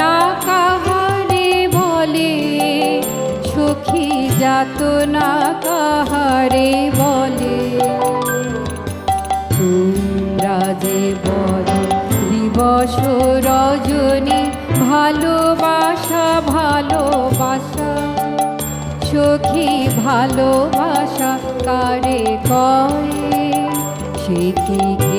না কাহারে বলে, সখী যাত না কাহারে বলে। রাজে বল, দিবস রজনী, ভালোবাসা ভালোবাসা। সখী ভালোবাসা কারে কয়? সে কি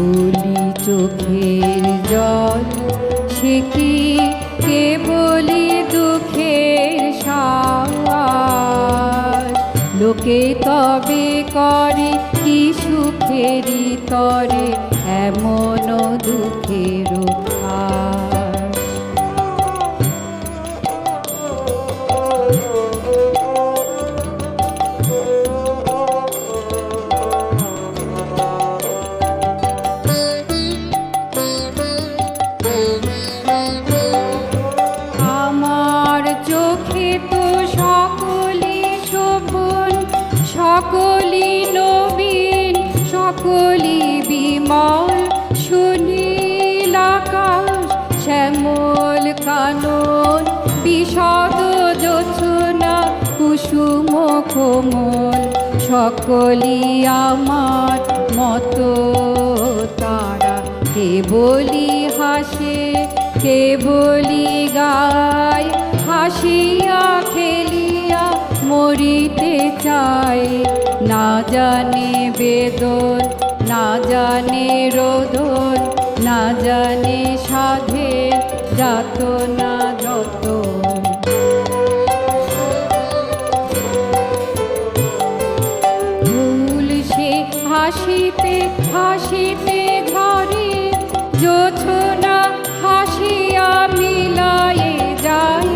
বলি চোখের জল, সে কি কে বলি দুঃখের সার? লোকে তবে করে কি সুখেরই তরে এমন দুঃখের শ্যামল কানন, বিশদ যোচনা, কুসুম কোমল সকলি আমার মতো তারা। কে বলি হাসে, কে বলি গায়, হাসিয়া খেলিয়া মরিতে চায়। না জানে বেদন, না জানে রোদন, না জানে সাধের যাত না যত ভুল সে হাসিতে হাসিতে ঘরে জোছনা হাসিয়া মিলায়ে যায়।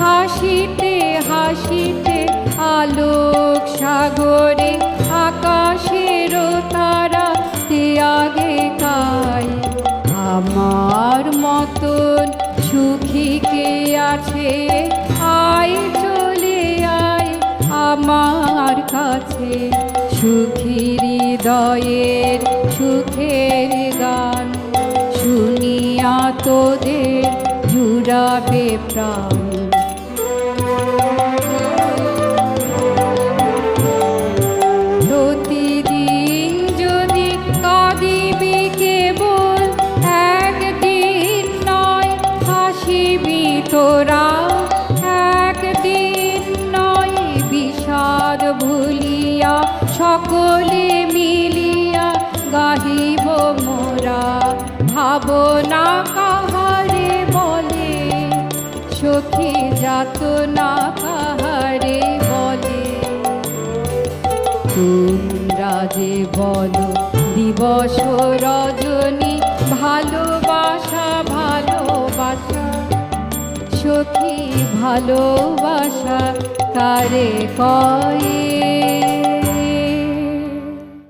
হাসিতে হাসিতে আলোক সাগরে আকাশের তারা ত্যাগে কায়। আমার সুখী কে আছে? আয় চলে আয় আমার কাছে। সুখী হৃদয়ের সুখের গান শুনিয়া তোদের জুড়াবে প্রাণ। গাহিব মোরা ভাবনা কাহারে বলে। সখী যাত না কাহারে বলে। তোমরা যে বলো, দিবস রজনী, ভালোবাসা ভালোবাসা। সখী ভালোবাসা কারে কয়ে?